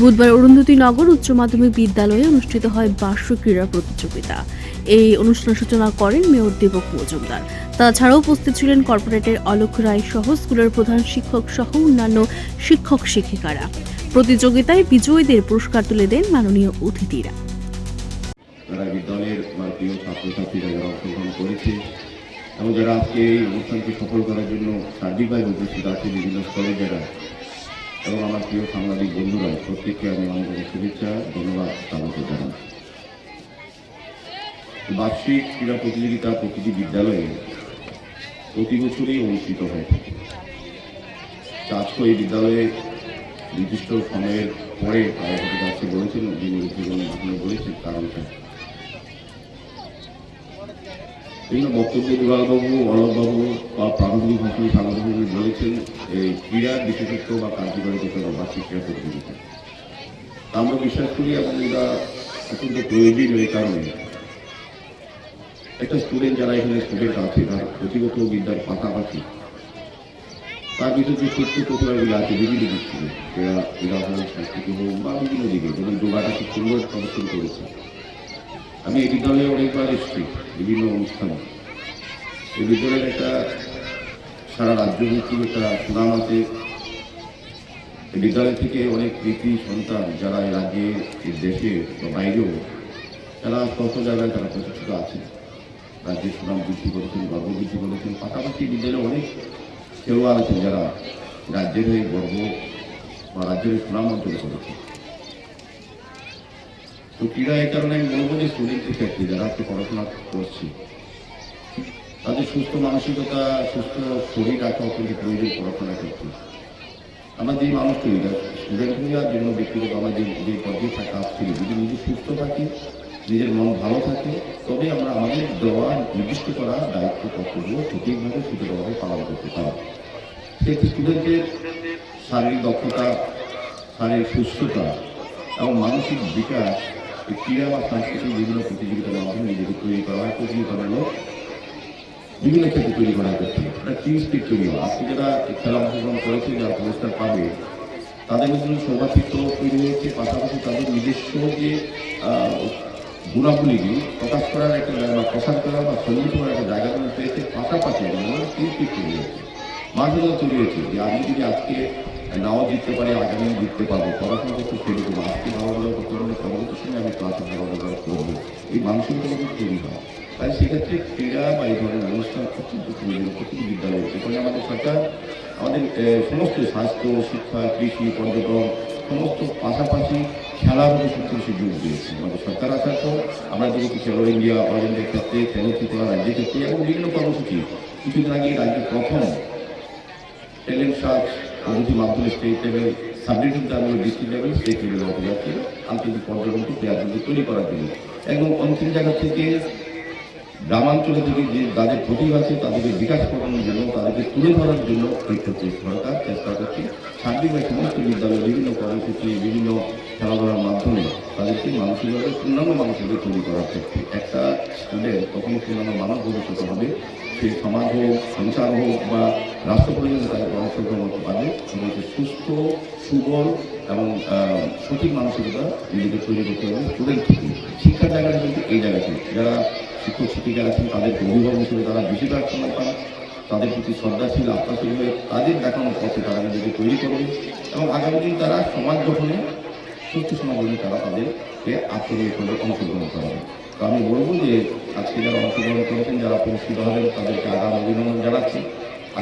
বুধবার অরুন্ধতী নগর উচ্চ মাধ্যমিক বিদ্যালয়ে অনুষ্ঠিত হয় বার্ষিক ক্রীড়া প্রতিযোগিতা। এই অনুষ্ঠান সূচনা করেন মেয়র দেবক মজুমদার। তাছাড়াও উপস্থিত ছিলেন কর্পোরেটের অলোক রায় সহ স্কুলের প্রধান শিক্ষক সহ অন্যান্য শিক্ষক শিক্ষিকারা। প্রতিযোগিতায় বিজয়ীদের পুরস্কার তুলে দেন মাননীয় অতিথিরা। যারা বিদ্যালয়ের আমার প্রিয় ছাত্রছাত্রীরা যারা অংশগ্রহণ করেছে এবং যারা আজকে এই অনুষ্ঠানকে সফল করার জন্য সার্বিকভাবে উপস্থিত আছে বিভিন্ন স্তরের যারা এবং আমার প্রিয় সাংবাদিক বন্ধুরা, প্রত্যেককে আমি অনেক শুভেচ্ছা, ধন্যবাদ, স্বাগত জানাই। বার্ষিক ক্রীড়া প্রতিযোগিতা প্রতিটি বিদ্যালয়ে প্রতি বছরই অনুষ্ঠিত হয়ে থাকে। আজকে এই বিদ্যালয়ে নির্দিষ্ট সময়ের পরে সভাপতি কাছে বলেছেন, যিনি উদ্বোধন বলেছেন কারণটা বিভিন্ন বক্তব্য দুলালবাবু অলোকবাবু বা প্রাথমিক ভাষণে সাংবাদিকবাবু বলেছেন, এই ক্রীড়া বিশেষত্ব বা কার্যকারিতা বা বার্ষিক ক্রীড়া প্রতিযোগিতা আমরা বিশ্বাস করি এবং এটা অত্যন্ত প্রয়োজনীয় এই কারণে। একটা স্টুডেন্ট যারা এখানে স্টুডেন্ট আছে, তার প্রতিগত বিদ্যার পাশাপাশি তার ভিতরে যে সত্য প্রতিভাগুলো আছে, বিভিন্ন দিক থেকে, ক্রীড়া ক্রীড়া হোক সংস্কৃতি হোক বা বিভিন্ন দিকে, যেমন যোগাটা খুব সুন্দর প্রদর্শন করেছে। আমি এই বিদ্যালয়ে অনেকবার এসেছি, বিভিন্ন অনুষ্ঠানে। এই বিদ্যালয়ের একটা সারা রাজ্যমুখী একটা সুনাম আছে। এই বিদ্যালয় থেকে অনেক কৃতি সন্তান যারা এই রাজ্যে, এই দেশে বা বাইরেও, তারা কত জায়গায় তারা প্রতিষ্ঠিত আছেন। রাজ্যের সুনাম বৃদ্ধি করেছেন, গর্ব বৃদ্ধি করেছেন। পাশাপাশি বিদ্যালয়ে অনেক খেলোয়াড় আছেন যারা রাজ্যের হয়ে গর্ব বা রাজ্যের সুনাম অর্জন করেছে তো ক্রীড়া এই কারণে আমি বলব যে স্টুডেন্টের ক্ষেত্রে যারা আজকে পড়াশোনা করছে, তাদের সুস্থ মানসিকতা, সুস্থ শরীর রাখা অত্যন্ত প্রয়োজন পড়াশোনার ক্ষেত্রে আমরা যে মানুষ তৈরি স্টুডেন্ট হয়ে আর ব্যক্তিগত আমরা যে যে পর্যায়ে থাকা করি যদি নিজে সুস্থ থাকি, নিজের মন ভালো থাকে, তবে আমরা আমাদের দেওয়া, নির্দিষ্ট করা দায়িত্ব কর্তব্য সঠিকভাবে সুন্দরভাবে পালন করতে পারি সেক্ষেত্রে স্টুডেন্টের শারীরিক দক্ষতা, শারীরিক সুস্থতা এবং মানসিক বিকাশ ক্রীড়া বা সাংস্কৃতিক বিভিন্ন প্রতিযোগিতার মাধ্যমে নিজেকে তৈরি করা হয় প্রতিযোগিতা হলো। বিভিন্ন ক্ষেত্রে তৈরি করা হচ্ছে একটা টিম স্পিড তৈরি হয় আজকে যারা খেলা অংশগ্রহণ করেছে যারা পুরস্কার পাবে, তাদের মধ্যে সৌভাতৃত্ব তৈরি হয়েছে। পাশাপাশি তাদের নিজস্ব যে গুণাবলীগুলি প্রকাশ করার একটা বা প্রকাশ করার বা সমৃদ্ধ করার একটা জায়গা তৈরি পেয়েছে পাশাপাশি টিম স্পিড তৈরি হয়েছে। মানসিকতা তৈরি হয়েছে যে আমি যদি আজকে নাও জিততে পারি, আগামী জিততে পারব। পড়াশোনা করতে শুরু করব আজকে ভালো ভালো করতে পারলে পরবর্তী সময় আমি ক্লাসে ভালো করব এই মানসিকতা কিন্তু তৈরি হয়। তাই সেক্ষেত্রে ক্রীড়া বা এই ধরনের অনুষ্ঠান অত্যন্ত প্রয়োজনীয় প্রতিটি বিদ্যালয়ে এখানে আমাদের সরকার, আমাদের সমস্ত স্বাস্থ্য, শিক্ষা, কৃষি, পর্যটন, সমস্ত পাশাপাশি সবচেয়ে বেশি জোর দিয়েছে। আমাদের সরকার আসার পর আমরা দেখেছি খেলো ইন্ডিয়া অলিম্পিক ক্ষেত্রে, খেলো ত্রিপুরা রাজ্যের ক্ষেত্রে এবং বিভিন্ন কর্মসূচি। কিছুদিন আগে রাজ্যের প্রথম ট্যালেন্ট সার্চ প্রভৃতি মাধ্যমে state level subdivision level district level state level যাচ্ছে আন্তর্জাতিক পর্যটনকে প্লেয়ারদেরকে তৈরি করার জন্য। এবং অন্তিম জায়গা থেকে গ্রামাঞ্চলে থেকে যে যাদের প্রতিভা আছে, তাদেরকে বিকাশ করানোর জন্য, তাদেরকে তুলে ধরার জন্য এই ক্ষেত্রে সরকার চেষ্টা করছে। সার্বিকভাবে সমস্ত বিদ্যালয়ে বিভিন্ন কর্মসূচি, বিভিন্ন খেলাধুলার তাদেরকে মানসিকভাবে পূর্ণাঙ্গ মানুষকে তৈরি করার ক্ষেত্রে একটা স্টুডেন্ট কখনো পূর্ণাঙ্গ মানব ভবিষ্যৎ হবে সে সমাজ হোক, সংসার হোক বা রাষ্ট্র পরিচালনা তাকে অংশগ্রহণ করতে পারবে সে সুস্থ, সুবল এবং সঠিক মানসিকতা নিজেকে তৈরি করতে হবে। স্টুডেন্ট থেকে শিক্ষার জায়গাটা কিন্তু এই জায়গাতে যারা শিক্ষক, শিক্ষিকা আছেন, তাদের অভিভাবক হিসেবে তারা বেশিরভাগ সময় পান, তাদের প্রতি শ্রদ্ধাশীল, আত্মাশীল হয়ে তাদের দেখানোর পথে তারা নিজেকে তৈরি করবে এবং আগামী দিন তারা সমাজ গঠনে সুস্থ সমাজ গঠনে তারা আজকের এই করে অংশগ্রহণ করাবে তো আমি বলব যে আজকে যারা অংশগ্রহণ করেছেন, যারা পুরস্কৃত হবেন, তাদেরকে আগাম অভিনন্দন জানাচ্ছি।